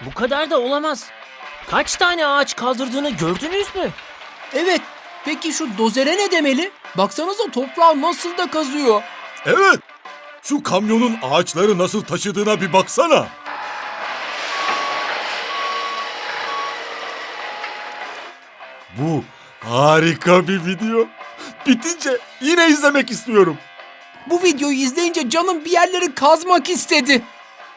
Bu kadar da olamaz. Kaç tane ağaç kaldırdığını gördünüz mü? Evet. Peki şu dozere ne demeli? Baksanıza toprağı nasıl da kazıyor. Evet. Şu kamyonun ağaçları nasıl taşıdığına bir baksana. Bu harika bir video. Bitince yine izlemek istiyorum. Bu videoyu izleyince canım bir yerleri kazmak istedi.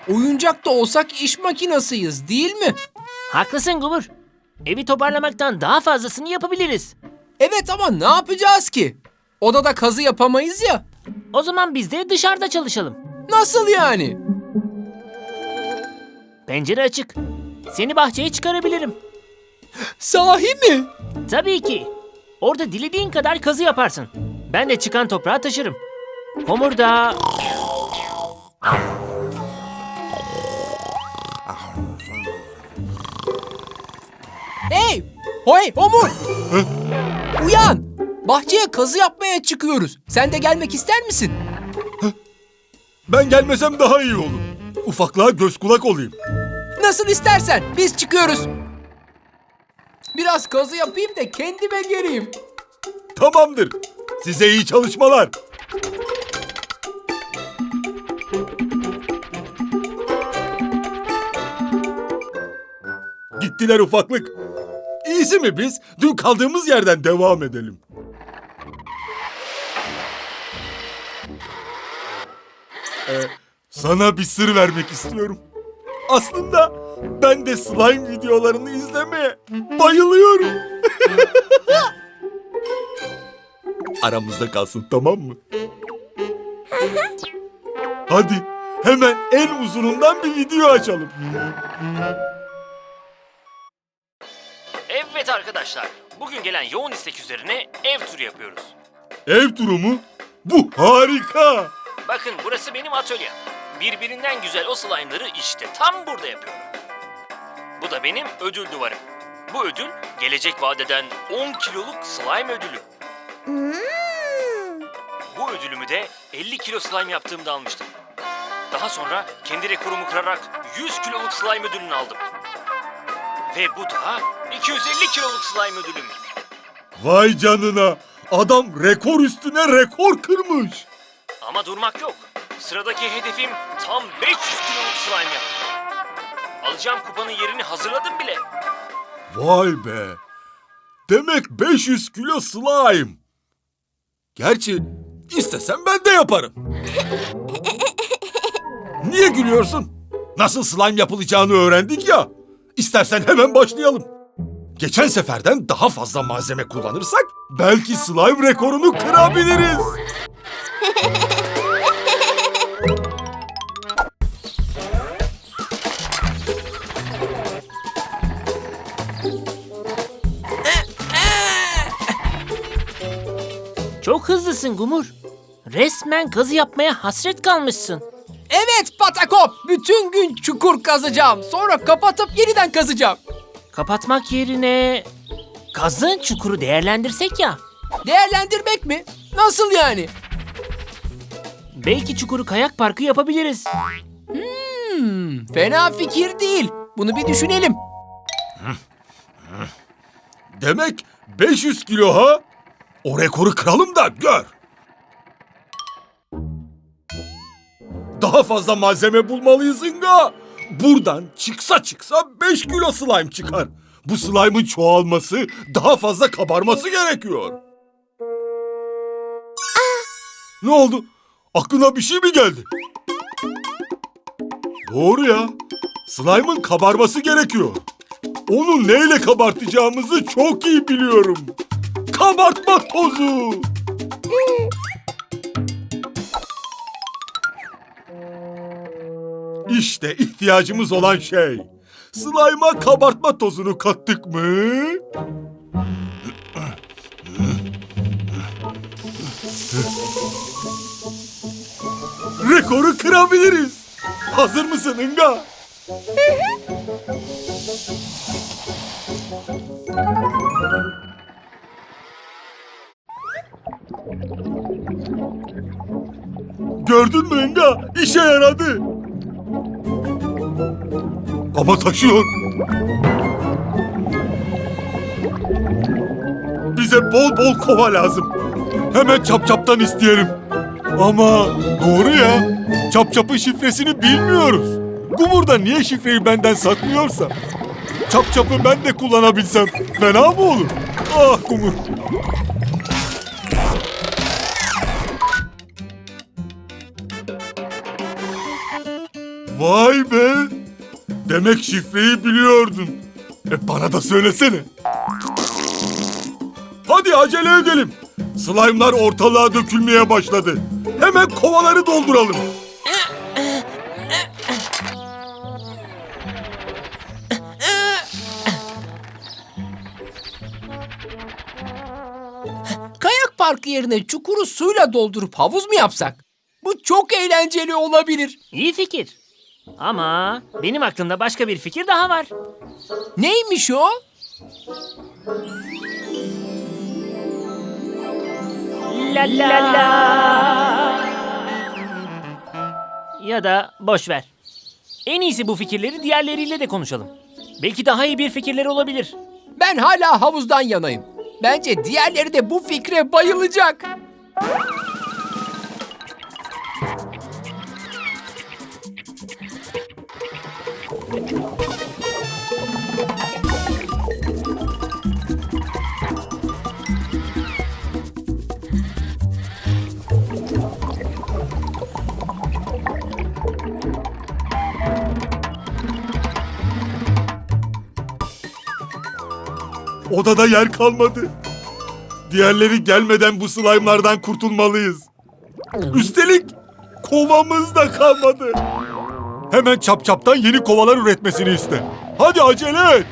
Oyuncak da olsak iş makinasıyız değil mi? Haklısın Gumur. Evi toparlamaktan daha fazlasını yapabiliriz. Evet ama ne yapacağız ki? Odada kazı yapamayız ya. O zaman biz de dışarıda çalışalım. Nasıl yani? Pencere açık. Seni bahçeye çıkarabilirim. Sahi mi? Tabii ki. Orada dilediğin kadar kazı yaparsın. Ben de çıkan toprağı taşırım. Homur da... Hey! Hoy Homur! Uyan! Bahçeye kazı yapmaya çıkıyoruz. Sen de gelmek ister misin? Ben gelmesem daha iyi olur. Ufaklığa göz kulak olayım. Nasıl istersen. Biz çıkıyoruz. Biraz kazı yapayım da kendime geleyim. Tamamdır. Size iyi çalışmalar. Gittiler ufaklık. İyisi mi biz? Dün kaldığımız yerden devam edelim. Ee, sana bir sır vermek istiyorum. Aslında ben de slime videolarını izlemeye bayılıyorum. Aramızda kalsın tamam mı? Hadi hemen en uzunundan bir video açalım. Arkadaşlar. Bugün gelen yoğun istek üzerine ev turu yapıyoruz. Ev turu mu? Bu harika. Bakın burası benim atölyem. Birbirinden güzel o slime'ları işte tam burada yapıyorum. Bu da benim ödül duvarım. Bu ödül gelecek vadeden 10 kiloluk slime ödülü. Bu ödülümü de 50 kilo slime yaptığımda almıştım. Daha sonra kendi rekorumu kırarak 100 kiloluk slime ödülünü aldım. Ve bu da 250 kiloluk slime ödülüm. Vay canına. Adam rekor üstüne rekor kırmış. Ama durmak yok. Sıradaki hedefim tam 500 kiloluk slime yapmak. Alacağım kupanın yerini hazırladım bile. Vay be. Demek 500 kilo slime. Gerçi istesem ben de yaparım. Niye gülüyorsun? Nasıl slime yapılacağını öğrendik ya. İstersen hemen başlayalım. Geçen seferden daha fazla malzeme kullanırsak belki slime rekorunu kırabiliriz. Çok hızlısın Gumur. Resmen kazı yapmaya hasret kalmışsın. Evet Patakop. Bütün gün çukur kazacağım. Sonra kapatıp yeniden kazacağım. Kapatmak yerine kazdığın çukuru değerlendirsek ya. Değerlendirmek mi? Nasıl yani? Belki çukuru kayak parkı yapabiliriz. Hmm, fena fikir değil. Bunu bir düşünelim. Demek 500 kilo ha? O rekoru kıralım da gör. Daha fazla malzeme bulmalıyız Inga. Buradan çıksa çıksa 5 kilo slime çıkar. Bu slime'ın çoğalması, daha fazla kabarması gerekiyor. Ne oldu? Aklına bir şey mi geldi? Doğru ya. Slime'ın kabarması gerekiyor. Onu neyle kabartacağımızı çok iyi biliyorum. Kabartma tozu. İşte ihtiyacımız olan şey. Slime'a kabartma tozunu kattık mı? Rekoru kırabiliriz. Hazır mısın Inga? Gördün mü Enga? İşe yaradı. Ama taşıyor. Bize bol bol kova lazım. Hemen çapçaptan isteyelim. Ama doğru ya. Çapçapın şifresini bilmiyoruz. Gumur da niye şifreyi benden saklıyorsa? Çapçapı ben de kullanabilsem fena mı olur? Ah Gumur. Vay be! Demek şifreyi biliyordun. E bana da söylesene. Hadi acele edelim. Slime'lar ortalığa dökülmeye başladı. Hemen kovaları dolduralım. Kayak parkı yerine çukuru suyla doldurup havuz mu yapsak? Bu çok eğlenceli olabilir. İyi fikir. Ama benim aklımda başka bir fikir daha var. Neymiş o? La la la. Ya da boş ver. En iyisi bu fikirleri diğerleriyle de konuşalım. Belki daha iyi bir fikirleri olabilir. Ben hala havuzdan yanayım. Bence diğerleri de bu fikre bayılacak. Odada yer kalmadı. Diğerleri gelmeden bu slime'lardan kurtulmalıyız. Üstelik kovamız da kalmadı. Hemen çapçaptan yeni kovalar üretmesini iste. Hadi acele et.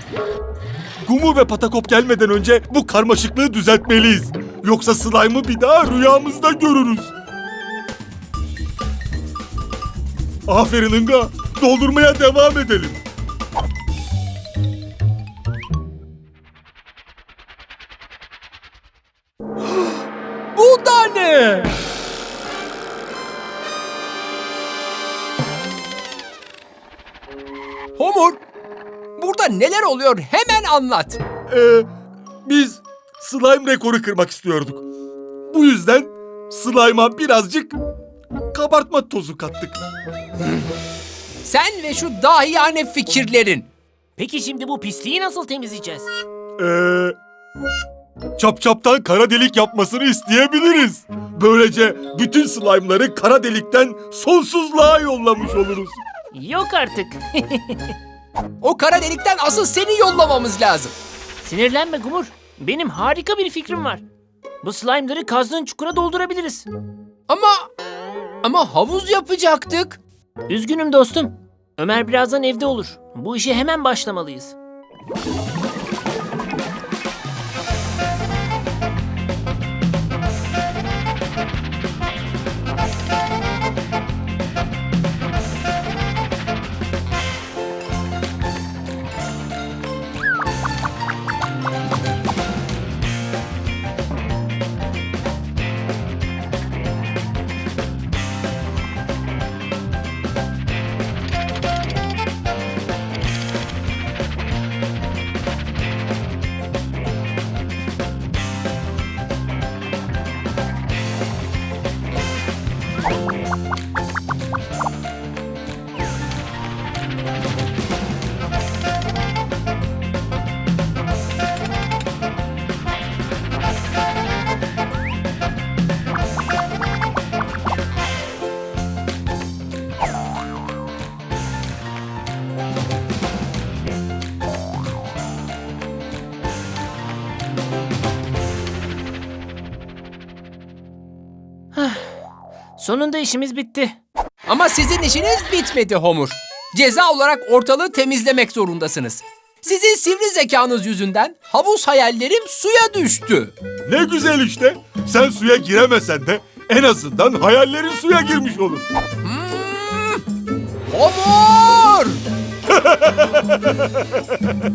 Gumu ve Patakop gelmeden önce bu karmaşıklığı düzeltmeliyiz. Yoksa slime'ı bir daha rüyamızda görürüz. Aferin Inga. Doldurmaya devam edelim. Homur, burada neler oluyor hemen anlat. Ee, biz slime rekoru kırmak istiyorduk. Bu yüzden slime'a birazcık kabartma tozu kattık. Sen ve şu dahiyane fikirlerin. Peki şimdi bu pisliği nasıl temizleyeceğiz? Ee, çap çaptan kara delik yapmasını isteyebiliriz. Böylece bütün slime'ları kara delikten sonsuzluğa yollamış oluruz. Yok artık. O kara delikten asıl seni yollamamız lazım. Sinirlenme Gumur. Benim harika bir fikrim var. Bu slime'ları kazdığın çukura doldurabiliriz. Ama ama havuz yapacaktık. Üzgünüm dostum. Ömer birazdan evde olur. Bu işe hemen başlamalıyız. Sonunda işimiz bitti. Ama sizin işiniz bitmedi Homur. Ceza olarak ortalığı temizlemek zorundasınız. Sizin sivri zekanız yüzünden havuz hayallerim suya düştü. Ne güzel işte. Sen suya giremesen de en azından hayallerin suya girmiş olur. Homur!